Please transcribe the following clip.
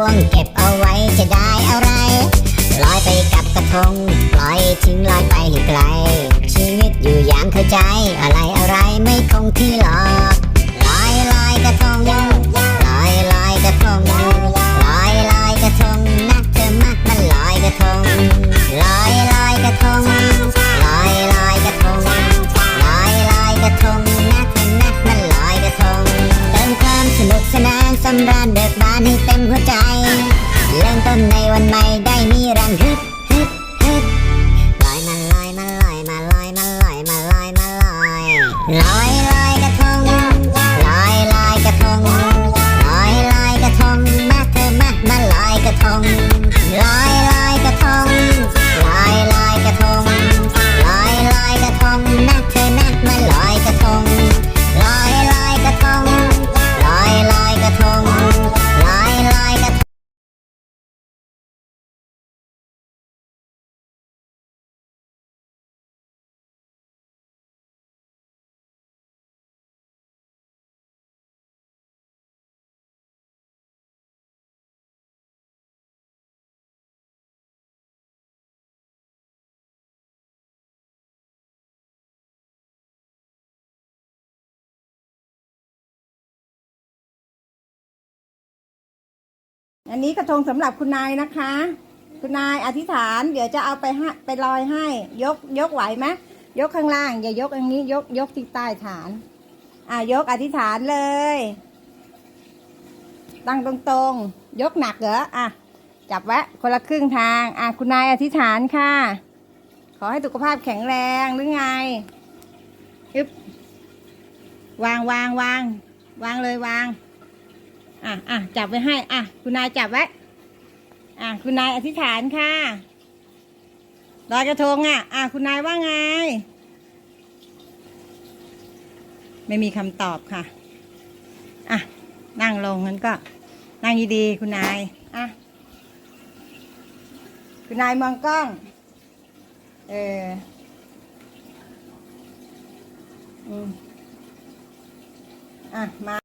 วงเก็บเอาไว้จะได้อะไรลอยไปกับกระทงปล่อยทิ้งลอยไปให้ไกล ชีวิตอยู่อย่างเข้าใจอะไรอะไรไม่คงที่หรอกลอยลอยกระทงลอยลอยกระทงลอยลอยกระทงนะเธอมักมันลอยกระทงลอย สำราญเบิกบานให้เต็มหัวใจ เริ่มต้นในวันใหม่ได้มีแรงฮึดฮึดฮึดลอยมาลอยมาลอยมาลอยมาลอยมาลอยมาลอยลอยลอยกระทงลอยลอยกระทงลอยลอยกระทงมาเธอมามาลอยกระทงลอยลอยกระทงลอยลอย อันนี้กระทงสำหรับคุณนายนะคะ คุณนายอธิษฐาน เดี๋ยวจะเอาไปให้ไปลอยให้ ยกยกไหวไหมยกข้างล่าง อย่ายกอย่างนี้ ยกยกที่ใต้ฐาน อะยกอธิษฐานเลย ตั้งตรงๆ ยกหนักเหรออะจับไว้คนละครึ่งทาง อะคุณนายอธิษฐานค่ะ ขอให้สุขภาพแข็งแรงหรือไงอึบวางวางวาง วางเลยวาง อะอะจับไว้ให้ อะ คุณนายจับไว้ อะ คุณนายอธิษฐานค่ะลอยกระทงอะ อะ คุณนายว่าไง ไม่มีคำตอบค่ะ อะ นั่งลงงั้นก็ นั่งดีๆคุณนาย อะ คุณนายมองกล้อง เอออืมอะ มา